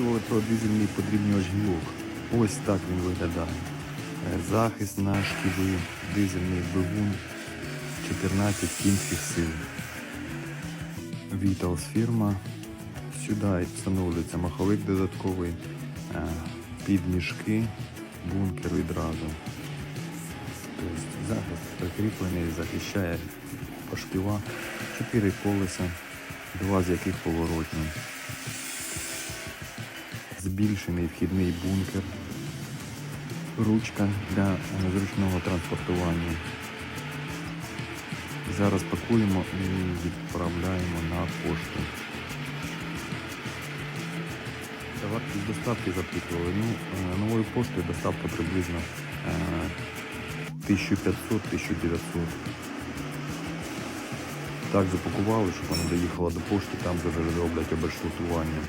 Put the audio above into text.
запитували про дизельний подрібнювач гілок. Ось так він виглядає. Е, Захист на шківи, дизельний двигун, 14 кінських сил. Vitals фірма. Сюди встановлюється маховик додатковий, е, під мішки, бункер відразу. Тобто захист прикріплений, захищає по шківа, 4 колеса, два з яких поворотні. Збільшений вхідний бункер, ручка для е, зручного транспортування. Зараз пакуємо і відправляємо на пошту. Вартість доставки запитували. Ну, е, новою поштою доставка приблизно е, 1500-1900. Так запакували, щоб вона доїхала до пошти, там вже роблять оберштутування.